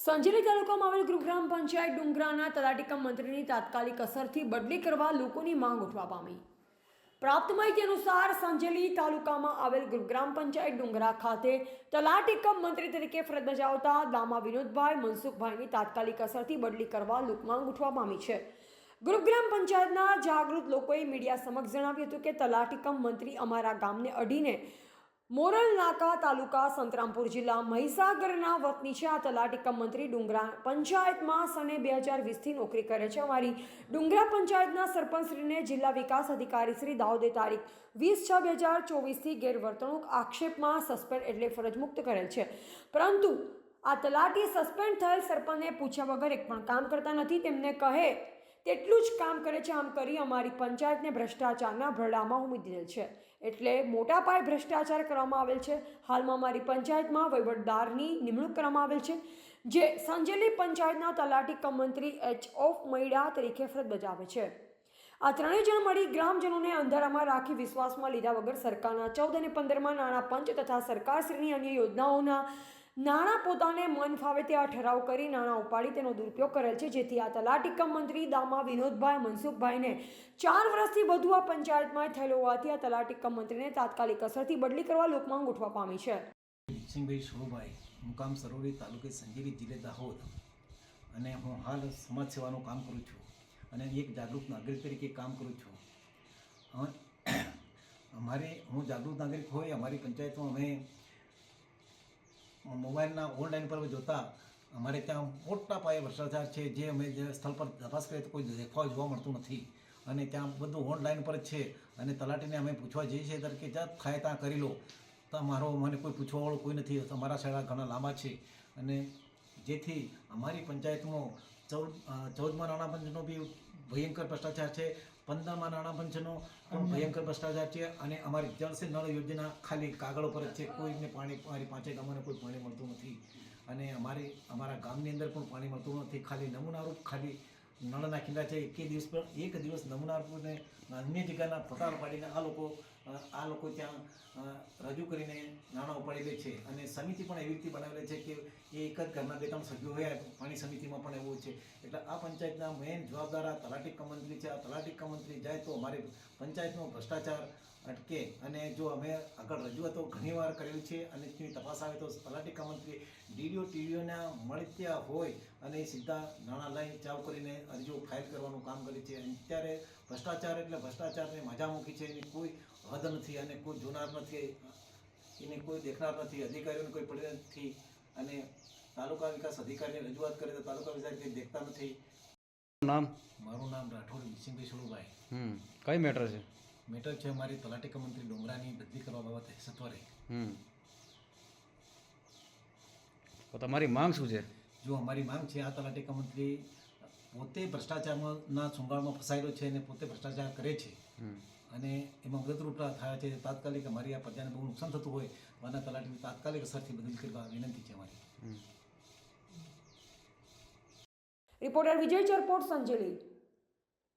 સંજેલી તાલુકામાં આવેલ ગૃહગ્રામ પંચાયત ડુંગરાના તલાટીકમ મંત્રીની તાત્કાલિક અસરથી બદલી કરવા લોકોની માંગ ઉઠવા પામી. પ્રાપ્ત માહિતી અનુસાર સંજેલી તાલુકામાં આવેલ ગૃહગ્રામ પંચાયત ડુંગરા ખાતે તલાટીકમ મંત્રી તરીકે ફરજ બજાવતા દામા વિનોદભાઈ, મનસુખભાઈની તાત્કાલિક અસરથી બદલી કરવા લોકમાંગ ઉઠવા પામી છે. ગુરુગ્રામ પંચાયતના જાગૃત લોકોએ મીડિયા સમક્ષ જણાવ્યું હતું કે તલાટીકમ મંત્રી અમારા ગામને અડીને મોરલ નાકા તાલુકા સંતરામપુર જિલ્લા મહીસાગરના વતની છે. આ તલાટી કમ મંત્રી ડુંગરા પંચાયતમાં સને બે હજાર વીસથી નોકરી કરે છે. અમારી ડુંગરા પંચાયતના સરપંચશ્રીને જિલ્લા વિકાસ અધિકારી શ્રી દાઉદે તારીખ વીસ છ બે હજાર ચોવીસથી ગેરવર્તણૂક આક્ષેપમાં સસ્પેન્ડ એટલે ફરજ મુક્ત કરેલ છે. પરંતુ આ તલાટી સસ્પેન્ડ થયેલ સરપંચને પૂછ્યા વગર એક પણ કામ કરતા નથી. તેમને કહે તેટલું જ કામ કરે છે આમ કરી અમારી પંચાયતને ભ્રષ્ટાચારના ભરડામાં ઉમી દીધેલ છે. એટલે મોટા પાયે ભ્રષ્ટાચાર કરવામાં આવેલ છે. હાલમાં અમારી પંચાયતમાં વહીવટદારની નિમણૂક કરવામાં આવેલ છે. જે સંજેલી પંચાયતના તલાટી કમ મંત્રી એચ ઓફ મૈડા તરીકે ફરજ બજાવે છે. આ ત્રણેય જણ મળી ગ્રામજનોને અંધારામાં રાખી વિશ્વાસમાં લીધા વગર સરકારના ચૌદ અને પંદરમાં નાણાં પંચ તથા સરકારશ્રીની અન્ય યોજનાઓના નાણાં પોતાને મન ફાવે તે આ ઠરાવ કરી નાણાં ઉપાડી તેનો દુરુપયોગ કરેલ છે. જેથી આ તલાટીકમ મંત્રી દામા વિનોદભાઈ મનસુખભાઈને ચાર વર્ષથી વધુ આ પંચાયતમાં થયેલો હોવાથી આ તલાટીકમ મંત્રીને તાત્કાલિક અસરથી બદલી કરવા લોકમાં ગોઠવા પામી છે. સિંહભાઈ શોભાઈ મુકામ સરોવરી તાલુકે સંજીવી જિલ્લે દાહોદ અને હું હાલ સમાજ સેવાનું કામ કરું છું અને એક જાગૃત નાગરિક તરીકે કામ કરું છું. અમારે હું જાગૃત નાગરિક હોય, અમારી પંચાયતમાં અમે મોબાઈલના ઓનલાઈન પર જોતા. અમારે ત્યાં મોટા પાયે ભ્રષ્ટાચાર છે, જે અમે જે સ્થળ પર તપાસ કરીએ તો કોઈ દેખાવ જોવા મળતું નથી. અને ત્યાં બધું ઓનલાઈન પર જ છે. અને તલાટીને અમે પૂછવા જઈએ છીએ ત્યારે કે જ્યાં થાય ત્યાં કરી લો. તો મારો મને કોઈ પૂછવાવાળો કોઈ નથી. તમારા શાળા ઘણા લાંબા છે. અને જેથી અમારી પંચાયતમાં ચૌદ ચૌદમાં નાણાં પંચનો બી ભયંકર ભ્રષ્ટાચાર છે. પંદરમાં નાણાં પંચનો પણ ભયંકર ભ્રષ્ટાચાર છે અને અમારી જળસે નળ યોજના ખાલી કાગળ પર જ છે. કોઈને પાણી અમારી પાંચે ગામોને કોઈ પાણી મળતું નથી. અને અમારી અમારા ગામની અંદર પણ પાણી મળતું નથી. ખાલી નમૂનારૂપ ખાલી નળના કિલ્લા છે. એક દિવસ પર એક દિવસ નમૂનારૂપને અન્ય જગ્યાના પતાર પાડીને આ લોકો આ લોકો ત્યાં રજૂ કરીને નાણાં ઉપાડી લે છે. અને સમિતિ પણ એવી રીતે બનાવેલી છે કે એ એક જ ઘરના બે ત્રણ સભ્યો હોય પાણી સમિતિમાં પણ એવું છે. એટલે આ પંચાયતના મેઇન જવાબદાર આ તલાટી કમંત્રી છે. આ તલાટી કમંત્રી જાય તો અમારી પંચાયતનો ભ્રષ્ટાચાર અટકે. અને જો અમે આગળ રજૂઆતો ઘણીવાર કરેલી છે અને તેની તપાસ આવે તો તલાટી કમંત્રી મંત્રી ડીડીઓ, ટીડીઓના મળત્યા હોય અને સીધા નાણાં લઈ ચાવ કરીને અરજીઓ ફાઇલ કરવાનું કામ કરે છે. અત્યારે ભ્રષ્ટાચાર એટલે ભ્રષ્ટાચારને મજા મૂકી છે. એની કોઈ હદ નથી અને કોઈ જોનાર નથી એને કોઈ દેખનાર નથી અધિકારીઓને કોઈ પડે નથી અને તાલુકા વિકાસ અધિકારીને રજૂઆત કરે તો તાલુકા વિકાસ કંઈ દેખતા નથી. નામ? મારું નામ રાઠોડ વિસિંગભાઈ સોળુભાઈ હમ કઈ મેટર છે? મેટર છે અમારી તલાટી કમ મંત્રી ડુંગરાની બદલી કરવા બાબતે સત્વરે હમ. તો તમારી માંગ શું છે? જો અમારી માંગ છે આ તલાટી કમ મંત્રી પોતે ભ્રષ્ટાચારના ના સુંગાળમાં ફસાયેલો છે અને પોતે ભ્રષ્ટાચાર કરે છે. અને એમાં મદદરૂપ થયા છે. તાત્કાલિક અમારી આ પ્રજાને બહુ નુકસાન થતું હોય મારા તલાટીની તાત્કાલિક અસરથી બદલી કરવા વિનંતી છે અમારી. રિપોર્ટર વિજય ચરપોટ સંજેલી.